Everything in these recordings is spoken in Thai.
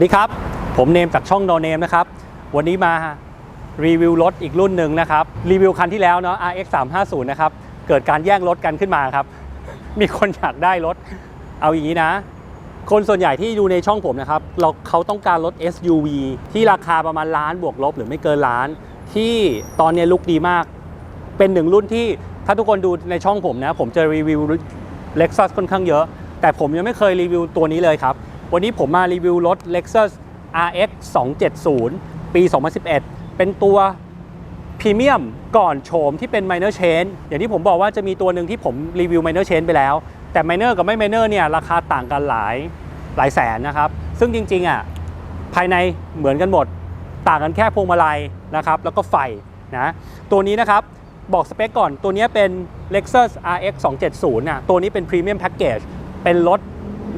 สดีครับ ผมเนมจากช่อง No Name นะครับ วันนี้มารีวิวรถอีกรุ่นหนึ่งนะครับ รีวิวคันที่แล้วเนาะ RX 350นะครับ เกิดการแย่งรถกันขึ้นมาครับ มีคนอยากได้รถ เอาอย่างนี้นะ คนส่วนใหญ่ที่ดูในช่องผมนะครับ เราเขาต้องการรถ SUV ที่ราคาประมาณล้านบวกลบหรือไม่เกินล้าน ที่ตอนนี้ลุกดีมาก เป็นหนึ่งรุ่นที่ถ้าทุกคนดูในช่องผมนะ ผมจะรีวิว Lexus ค่อนข้างเยอะ แต่ผมยังไม่เคยรีวิวตัวนี้เลยครับ วันนี้ผมมารีวิวรถ Lexus RX 270 ปี 2011 เป็นตัวพรีเมียมก่อนโฉมที่เป็น Minor Change อย่างที่ผมบอกว่าจะมีตัวหนึ่งที่ผมรีวิว Minor Change ไปแล้ว แต่ Minor กับไม่ Minor เนี่ยราคาต่างกันหลายหลายแสนนะครับ ซึ่งจริงๆอะภายในเหมือนกันหมด ต่างกันแค่พวงมาลัยนะครับ แล้วก็ไฟนะตัวนี้นะครับบอกสเปคก่อนตัวนี้เป็น Lexus RX 270นะตัวนี้เป็น Premium Package เป็นรถ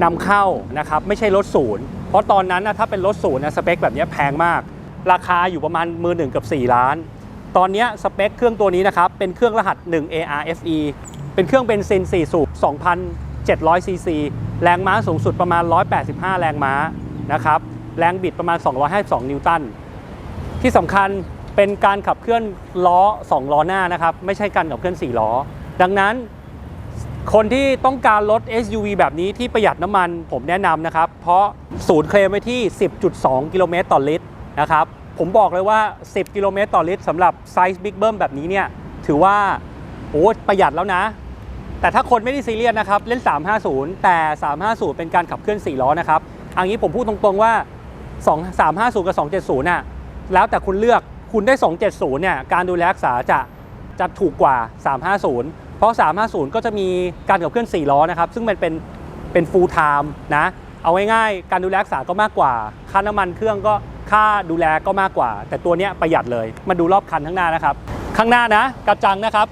นำเข้านะครับไม่ใช่รถศูนย์เพราะตอนนั้นนะถ้าเป็นรถศูนย์นะสเปคแบบนี้แพงมาก ราคาอยู่ประมาณมือหนึ่งกับ4 ล้าน ตอนนี้สเปคเครื่องตัวนี้นะครับเป็นเครื่องรหัส 1 ARFE เป็นเครื่องเบนซิน 4 สูบ 2,700 ซีซี แรงม้าสูงสุดประมาณ 185 แรงม้านะครับแรงบิดประมาณ 252 นิวตัน ที่สำคัญเป็นการขับเคลื่อนล้อ 2 ล้อหน้านะครับ ไม่ใช่การขับเคลื่อน 4 ล้อ ดังนั้น คนที่ต้องการรถ SUV แบบนี้ที่ประหยัดน้ำมันผมแนะนำนะครับ เพราะศูนย์เคลมไว้ที่ 10.2 กิโลเมตรต่อลิตรนะครับ ผมบอกเลยว่า 10 กิโลเมตรต่อลิตรสำหรับไซส์บิ๊กเบิ้มแบบนี้เนี่ย ถือว่า โอ้ประหยัดแล้วนะ แต่ถ้าคนไม่ได้ซีเรียสนะครับ เล่น 350 แต่ 350 เป็นการขับเคลื่อน 4 ล้อนะครับอันนี้ผมพูดตรงๆว่า 2 350 กับ 270น่ะแล้วแต่คุณเลือกคุณได้ 270เนี่ยการดูแลรักษาจะจะถูกกว่า 350 เพราะ 350 ก็จะมีการขับเคลื่อน 4 ล้อนะครับ ซึ่งมันเป็นเป็น full time นะ เอาง่ายๆ การดูแลรักษาก็มากกว่า ค่าน้ำมันเครื่องก็ค่าดูแลก็มากกว่า แต่ตัวเนี้ยประหยัดเลย มาดูรอบคันข้างหน้านะครับ ข้างหน้านะ กระจังนะครับ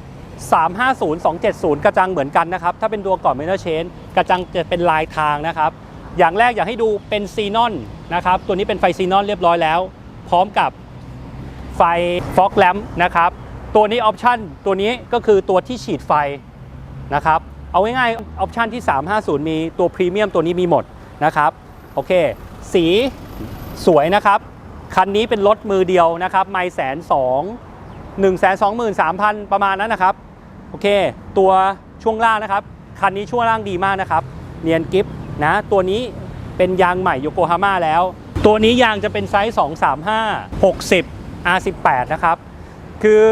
350 270 กระจังเหมือนกันนะครับ ถ้าเป็นตัวก่อน m i n o r Chain กระจังจะเป็นลายทางนะครับ อย่างแรกอยากให้ดูเป็นซีนอนนะครับ ตัวนี้เป็นไฟซีนอนเรียบร้อยแล้ว พร้อมกับไฟฟอกแลมนะครับ ตัวนี้ออปชันตัวนี้ก็คือตัวที่ฉีดไฟนะครับ เอาง่ายๆออปชันที่ 350 มีตัวพรีเมียมตัวนี้มีหมดนะครับ โอเค สีสวยนะครับ คันนี้เป็นรถมือเดียวนะครับ ไม่แสนสองหนึ่งแสนสองหมื่นสามพันประมาณนั้นนะครับ โอเค ตัวช่วงล่างนะครับ คันนี้ช่วงล่างดีมากนะครับ เนียนกิฟนะ ตัวนี้เป็นยางใหม่โยโกฮาม่าแล้ว ตัวนี้ยางจะเป็นไซส์ 235 60 R18 นะครับ คือ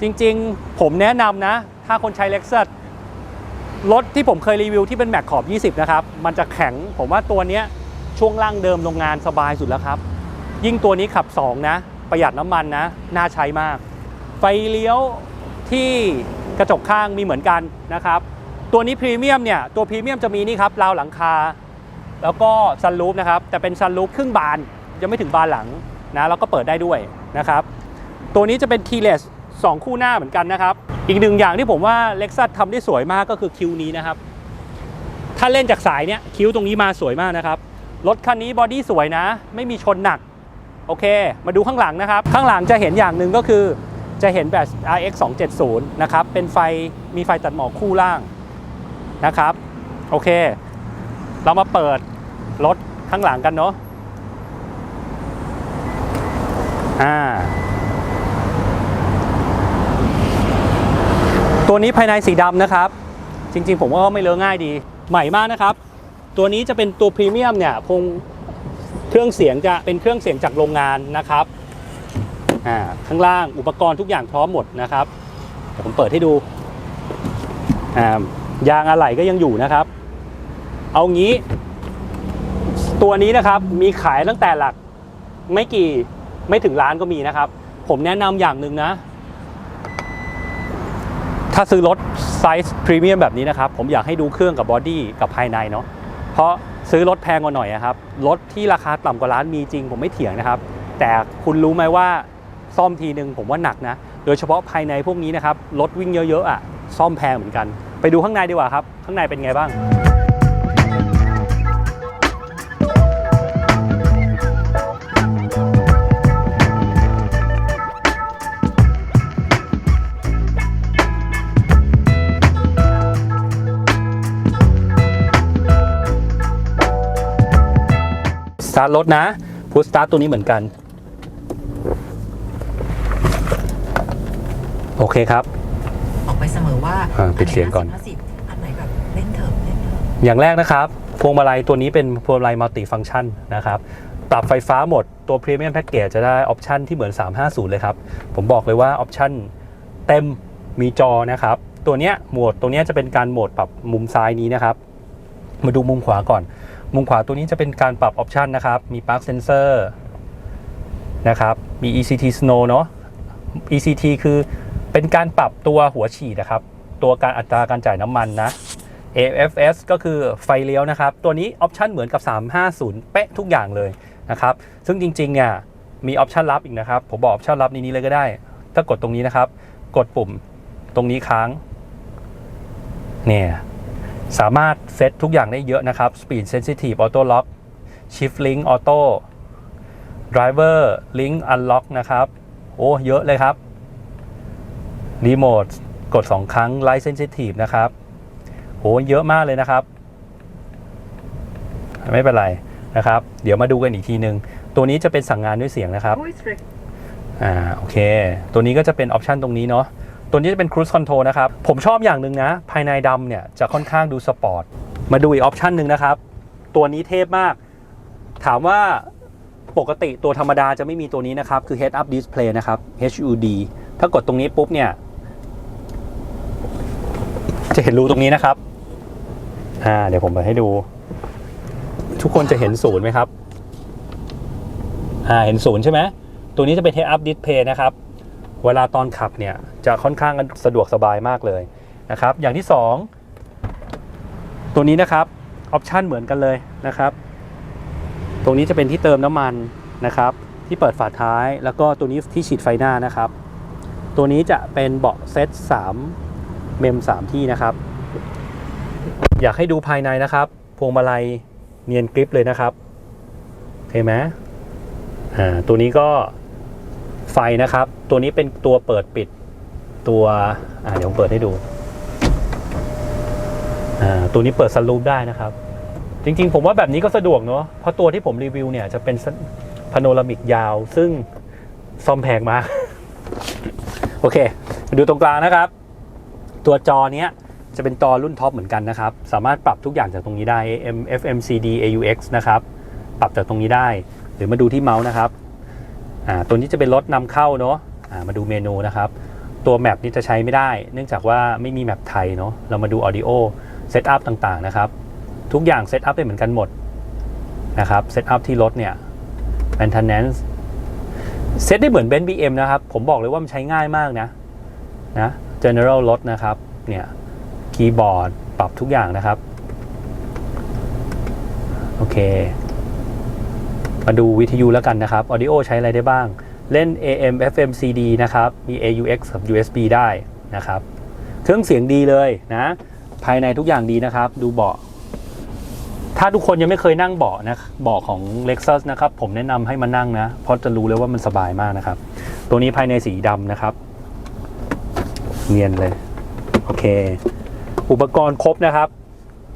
จริงๆ ผมแนะนำนะ ถ้าคนใช้ Lexus รถที่ผมเคยรีวิวที่เป็นแม็กขอบ 20 นะครับ มันจะแข็ง ผมว่าตัวเนี้ยช่วงล่างเดิมโรงงานสบายสุดแล้วครับ ยิ่งตัวนี้ขับ 2 นะ ประหยัดน้ำมันนะ น่าใช้มาก ไฟเลี้ยวที่กระจกข้างมีเหมือนกันนะครับ ตัวนี้พรีเมียมเนี่ย ตัวพรีเมียมจะมีนี่ครับราวหลังคา แล้วก็ซันรูฟนะครับ แต่เป็นซันรูฟครึ่งบาน ยังไม่ถึงบานหลังนะ แล้วก็เปิดได้ด้วยนะครับ ตัวนี้จะเป็น keyless 2 คู่หน้าเหมือนกันนะครับ อีกหนึ่งอย่างที่ผมว่า Lexus ทำได้สวยมากก็คือคิวนี้นะครับ ถ้าเล่นจากสายเนี้ยคิ้วตรงนี้มาสวยมากนะครับ รถคันนี้บอดี้สวยนะ ไม่มีชนหนัก โอเค มาดูข้างหลังนะครับ ข้างหลังจะเห็นอย่างหนึ่งก็คือจะเห็นแบบ RX 270นะครับ เป็นไฟมีไฟตัดหมอกคู่ล่างนะครับ โอเค เรามาเปิดรถข้างหลังกันเนาะอ่า ตัวนี้ภายในสีดำนะครับ จริงๆ ผมว่าไม่เลอะง่ายดี ใหม่มากนะครับ ตัวนี้จะเป็นตัวพรีเมียมเนี่ยคงเครื่องเสียงจะเป็นเครื่องเสียงจากโรงงานนะครับอ่าข้างล่างอุปกรณ์ทุกอย่างพร้อมหมดนะครับเดี๋ยวผมเปิดให้ดูอ่ายางอะไหล่ก็ยังอยู่นะครับ เอางี้ ตัวนี้นะครับมีขายตั้งแต่หลักไม่กี่ไม่ถึงล้านก็มีนะครับ ผมแนะนำอย่างหนึ่งนะ ถ้าซื้อรถไซส์พรีเมียมแบบนี้นะครับ ผมอยากให้ดูเครื่องกับบอดี้กับภายในเนาะเพราะซื้อรถแพงกว่าหน่อยครับรถที่ราคาต่ำกว่าล้านมีจริงผมไม่เถียงนะครับ แต่คุณรู้ไหมว่าซ่อมทีหนึ่งผมว่าหนักนะ โดยเฉพาะภายในพวกนี้นะครับรถวิ่งเยอะๆอะซ่อมแพงเหมือนกัน ไปดูข้างในดีกว่าครับ ข้างในเป็นไงบ้างาร์ทรถนะพุชสตาร์ทตัวนี้เหมือนกัน โอเคครับ ออกไปเสมอว่าอ่าปิดเสียงก่อนห้าสิบอันไหนแบบเล่นเถอะเล่นเถอะอย่างแรกนะครับ พวงมาลัยตัวนี้เป็นพวงมาลัยมัลติฟัง c t ชันนะครับปรับไฟฟ้าหมดตัวพรีเมียมแพ็กเกจจะได้ออปชันที่เหมือน 350 เลยครับ ผมบอกเลยว่าออปชันเต็มมีจอนะครับ ตัวเนี้ยโหมดตัวเนี้ยจะเป็นการโหมดปรับมุมซ้ายนี้นะครับ มาดูมุมขวาก่อน มุมขวาตัวนี้จะเป็นการปรับออปชันนะครับ มี Park Sensor นะครับ มี ECT Snow เนอะ ECT คือเป็นการปรับตัวหัวฉีดนะครับ ตัวการอัตราการจ่ายน้ำมันนะ AFS ก็คือไฟเลี้ยวนะครับ ตัวนี้ออปชันเหมือนกับ 350 เป๊ะทุกอย่างเลยนะครับ ซึ่งจริงๆเนี่ยมีออปชันลับอีกนะครับ ผมบอกออปชันลับนนี้เลยก็ได้ ถ้ากดตรงนี้นะครับ กดปุ่มตรงนี้ค้าง เนี่ย สามารถเซตทุกอย่างได้เยอะนะครับ Speed Sensitive Auto Lock Shift Link Auto Driver Link Unlock นะครับ โอ้ เยอะเลยครับ รีโมทกด 2 ครั้ง Light Sensitive นะครับ โห เยอะมากเลยนะครับ ไม่เป็นไรนะครับ เดี๋ยวมาดูกันอีกทีนึงตัวนี้จะเป็นสั่งงานด้วยเสียงนะครับ Voice rec- อ่า โอเค ตัวนี้ก็จะเป็นออปชันตรงนี้เนาะ ตัวนี้จะเป็น Cruise Control นะครับ ผมชอบอย่างหนึ่งนะ ภายในดำเนี่ยจะค่อนข้างดูสปอร์ต มาดูอีกออปชันหนึ่งนะครับ ตัวนี้เทพมาก ถามว่าปกติตัวธรรมดาจะไม่มีตัวนี้นะครับ คือ Head Up Display นะครับ HUD ถ้ากดตรงนี้ปุ๊บเนี่ย จะเห็นรูตรงนี้นะครับอ่าเดี๋ยวผมไปให้ดู ทุกคนจะเห็นศูนย์ไหมครับอ่าเห็นศูนย์ใช่ไหมตัวนี้จะเป็น Head Up Display นะครับ เวลาตอนขับเนี่ยจะค่อนข้างสะดวกสบายมากเลยนะครับ อย่างที่ 2 ตัวนี้นะครับออปชันเหมือนกันเลยนะครับ ตรงนี้จะเป็นที่เติมน้ำมันนะครับ ที่เปิดฝาท้ายแล้วก็ตัวนี้ที่ฉีดไฟหน้านะครับ ตัวนี้จะเป็นเบาะเซต3เมม 3 ที่นะครับ อยากให้ดูภายในนะครับ พวงมาลัยเนียนกริปเลยนะครับเห็นไหมอ่าตัวนี้ก็ ไฟนะครับ ตัวนี้เป็นตัวเปิดปิดตัวเดี๋ยวผมเปิดให้ดูตัวนี้เปิดสลูปได้นะครับ จริงๆ ผมว่าแบบนี้ก็สะดวกเนาะเพราะตัวที่ผมรีวิวเนี่ยจะเป็นพาโนรามิกยาว ซึ่งซอมแพงมาก โอเค ดูตรงกลางนะครับ ตัวจอเนี้ยจะเป็นจอรุ่นท็อปเหมือนกันนะครับ สามารถปรับทุกอย่างจากตรงนี้ได้ AM FM CD AUX นะครับ ปรับจากตรงนี้ได้ หรือมาดูที่เมาส์นะครับ อ่าตัวนี้จะเป็นรถนำเข้าเนาะอ่ามาดูเมนูนะครับ ตัวแมปนี้จะใช้ไม่ได้ เนื่องจากว่าไม่มีแมปไทยเนาะเรามาดู Audio Setup ต่างๆนะครับ ทุกอย่างเซตอัพได้เหมือนกันหมดนะครับเซตอัพที่รถเนี่ย maintenance เซตได้เหมือนเบนซ์บีเอ็มนะครับ ผมบอกเลยว่ามันใช้ง่ายมากนะนะ general รถนะครับเนี่ยคีย์บอร์ดปรับทุกอย่างนะครับ โอเค มาดูวิทยุแล้วกันนะครับ audio ใช้อะไรได้บ้าง เล่น AM FM CD นะครับ มี AUX กับ USB ได้นะครับ เครื่องเสียงดีเลยนะ ภายในทุกอย่างดีนะครับ ดูเบาะ ถ้าทุกคนยังไม่เคยนั่งเบาะนะเบาะของ Lexus นะครับ ผมแนะนำให้มานั่งนะ เพราะจะรู้เลยว่ามันสบายมากนะครับ ตัวนี้ภายในสีดำนะครับ เนียนเลย โอเค อุปกรณ์ครบนะครับ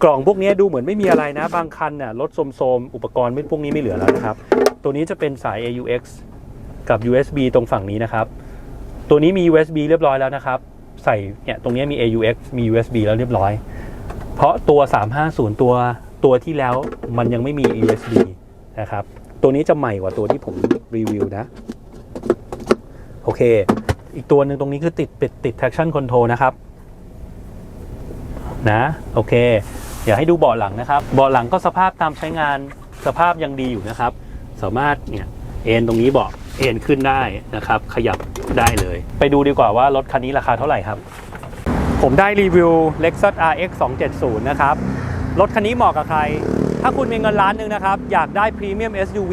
กล่องพวกนี้ดูเหมือนไม่มีอะไรนะ บางคันน่ะรถโสมๆ อุปกรณ์พวกนี้ไม่เหลือแล้วนะครับ ตัวนี้จะเป็นสาย AUX กับ USB ตรงฝั่งนี้นะครับ ตัวนี้มี USB เรียบร้อยแล้วนะครับ ใส่เนี่ยตรงนี้มี AUX มี USB แล้วเรียบร้อย เพราะตัว 350 ตัวตัวที่แล้วมันยังไม่มี USB นะครับ ตัวนี้จะใหม่กว่าตัวที่ผมรีวิวนะ โอเค อีกตัวหนึ่งตรงนี้คือติดติดติด traction control นะครับ นะ โอเค อยากให้ดูเบาะหลังนะครับเบาะหลังก็สภาพตามใช้งานสภาพยังดีอยู่นะครับ สามารถเนี่ยเอ็นตรงนี้เบาะเอ็นขึ้นได้นะครับ ขยับได้เลย ไปดูดีกว่าว่ารถคันนี้ราคาเท่าไหร่ครับ ผมได้รีวิว Lexus RX 270 นะครับ รถคันนี้เหมาะกับใคร ถ้าคุณมีเงินล้านหนึ่งนะครับ อยากได้ Premium SUV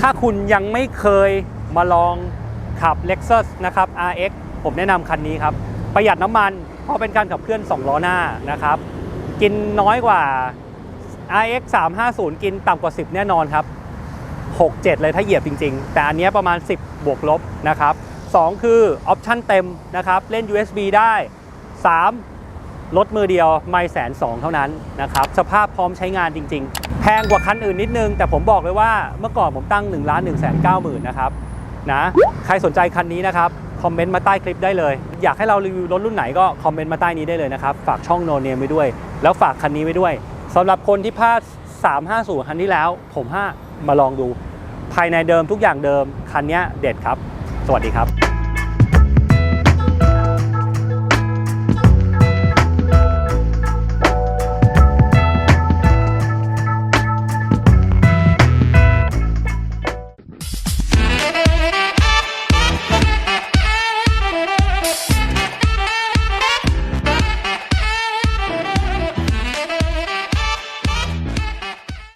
ถ้าคุณยังไม่เคยมาลองขับ Lexus นะครับ RX ผมแนะนำคันนี้ครับ ประหยัดน้ำมัน เพราะเป็นการขับเคลื่อน 2 ล้อหน้านะครับ กินน้อยกว่า RX 350 กินต่ำกว่า 10 แน่นอนครับ 6 7 เลยถ้าเหยียบจริง ๆ แต่อันนี้ประมาณ 10 บวกลบนะครับ 2 คือออปชั่นเต็มนะครับ เล่น USB ได้3รถมือเดียวไม่แสนสองเท่านั้นนะครับ สภาพพร้อมใช้งานจริง ๆ แพงกว่าคันอื่นนิดนึง แต่ผมบอกเลยว่าเมื่อก่อนผมตั้ง1นึ่งล้านหนึ่งแสนเก้าหมื่นนะครับนะใครสนใจคันนี้นะครับคอมเมนต์มาใต้คลิปได้เลย อยากให้เรารีวิวรถรุ่นไหนก็คอมเมนต์มาใต้นี้ได้เลยนะครับ ฝากช่องโนเนมไว้ด้วย แล้วฝากคันนี้ไว้ด้วยสำหรับคนที่พลาด 350 คันที่แล้ว ผมห้ามาลองดู ภายในเดิมทุกอย่างเดิม คันนี้เด็ดครับ สวัสดีครับ